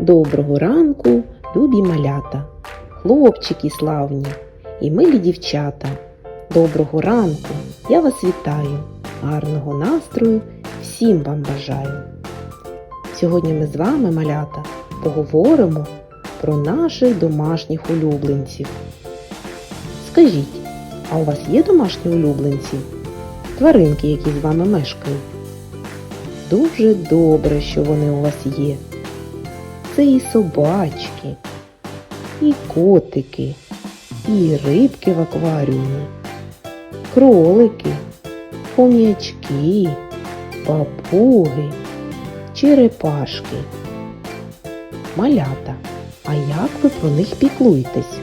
Доброго ранку, любі малята, хлопчики славні і милі дівчата. Доброго ранку, я вас вітаю, гарного настрою всім вам бажаю. Сьогодні ми з вами, малята, поговоримо про наших домашніх улюбленців. Скажіть, а у вас є домашні улюбленці? Тваринки, які з вами мешкають? Дуже добре, що вони у вас є. Це і собачки, і котики, і рибки в акваріумі, кролики, хом'ячки, папуги, черепашки. Малята, а як ви про них піклуєтесь?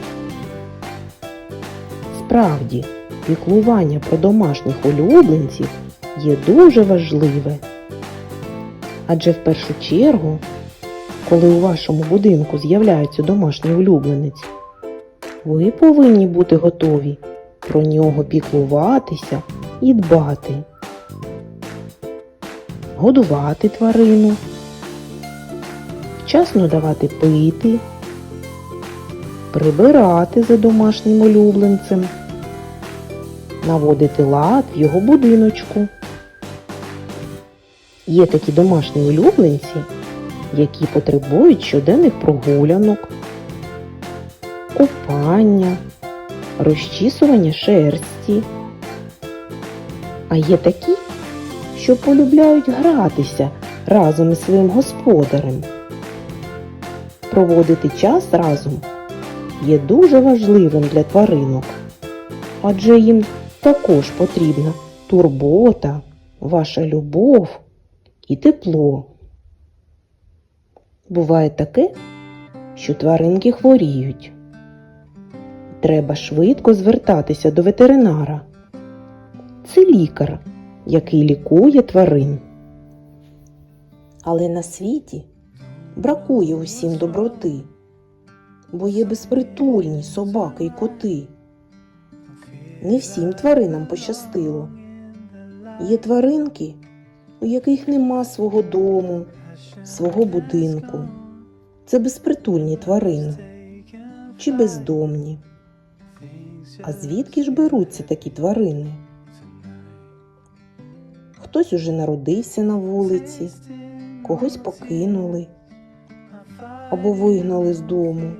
Справді, піклування про домашніх улюбленців є дуже важливе. Адже в першу чергу, коли у вашому будинку з'являється домашній улюбленець, ви повинні бути готові про нього піклуватися і дбати, годувати тварину, вчасно давати пити, прибирати за домашнім улюбленцем, наводити лад в його будиночку. Є такі домашні улюбленці, які потребують щоденних прогулянок, купання, розчісування шерсті. А є такі, що полюбляють гратися разом із своїм господарем. Проводити час разом є дуже важливим для тваринок, адже їм також потрібна турбота, ваша любов і тепло. Буває таке, що тваринки хворіють. Треба швидко звертатися до ветеринара. Це лікар, який лікує тварин. Але на світі бракує усім доброти, бо є безпритульні собаки й коти. Не всім тваринам пощастило. Є тваринки, у яких нема свого дому, свого будинку. Це безпритульні тварини чи бездомні. А звідки ж беруться такі тварини? Хтось уже народився на вулиці, когось покинули або вигнали з дому,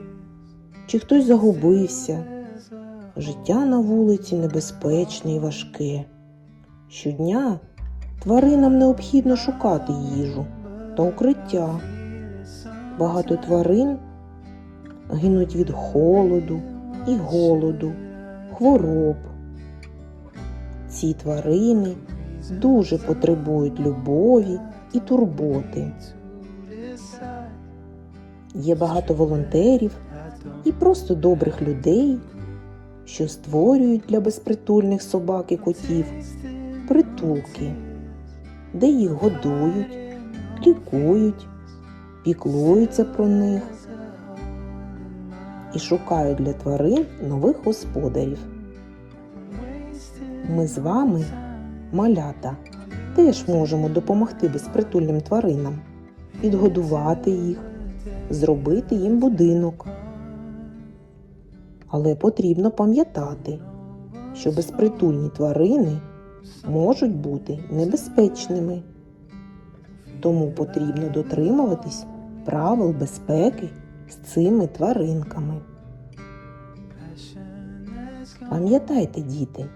чи хтось загубився. Життя на вулиці небезпечне і важке. Щодня тваринам необхідно шукати їжу та укриття. Багато тварин гинуть від холоду і голоду, хвороб. Ці тварини дуже потребують любові і турботи. Є багато волонтерів і просто добрих людей, що створюють для безпритульних собак і котів притулки, де їх годують, лікують, піклуються про них і шукають для тварин нових господарів. Ми з вами, малята, теж можемо допомогти безпритульним тваринам, підгодувати їх, зробити їм будинок. Але потрібно пам'ятати, що безпритульні тварини можуть бути небезпечними. Тому потрібно дотримуватись правил безпеки з цими тваринками. Пам'ятайте, діти,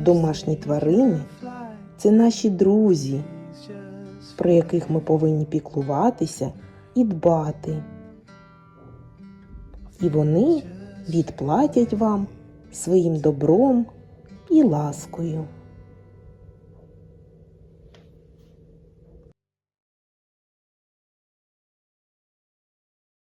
домашні тварини це наші друзі, про яких ми повинні піклуватися і дбати. І вони відплатять вам своїм добром і ласкою.